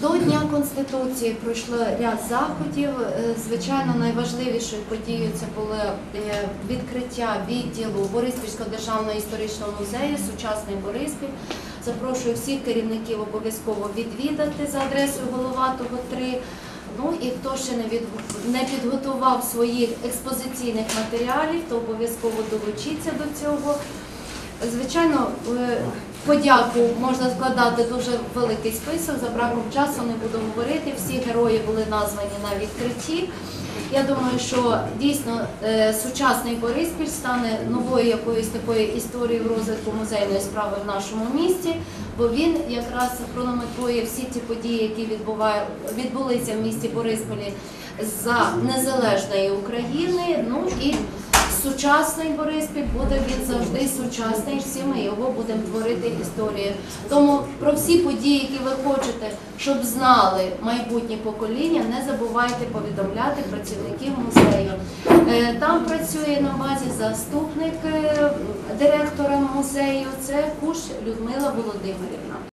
До Дня Конституції пройшло ряд заходів. Е, Звичайно, найважливішою подією це було е, відкриття відділу Бориспільського державного історичного музею Сучасний Бориспіль. Запрошую всіх керівників обов'язково відвідати за адресою Головатого 3. Ну і хто ще не підготував своїх експозиційних матеріалів, то обов'язково долучіться до цього. Звичайно, е, подяку можна складати дуже великий список. За браком часу не буду говорити. Всі герої були названі на відкритті. Я думаю, що дійсно е, сучасний Бориспіль стане новою якоюсь такою історією розвитку музейної справи в нашому місті, бо він якраз хронометрує всі ті події, які відбулися в місті Борисполі за незалежної України. Ну і сучасний Бориспіль буде він завжди сучасний. Всі ми його будемо творити історію. Тому про всі події, які ви хочете, щоб знали майбутні покоління, не забувайте повідомляти працівників музею. Е, Там працює на базі заступник е, директора музею. Це Куш Людмила Володимирівна.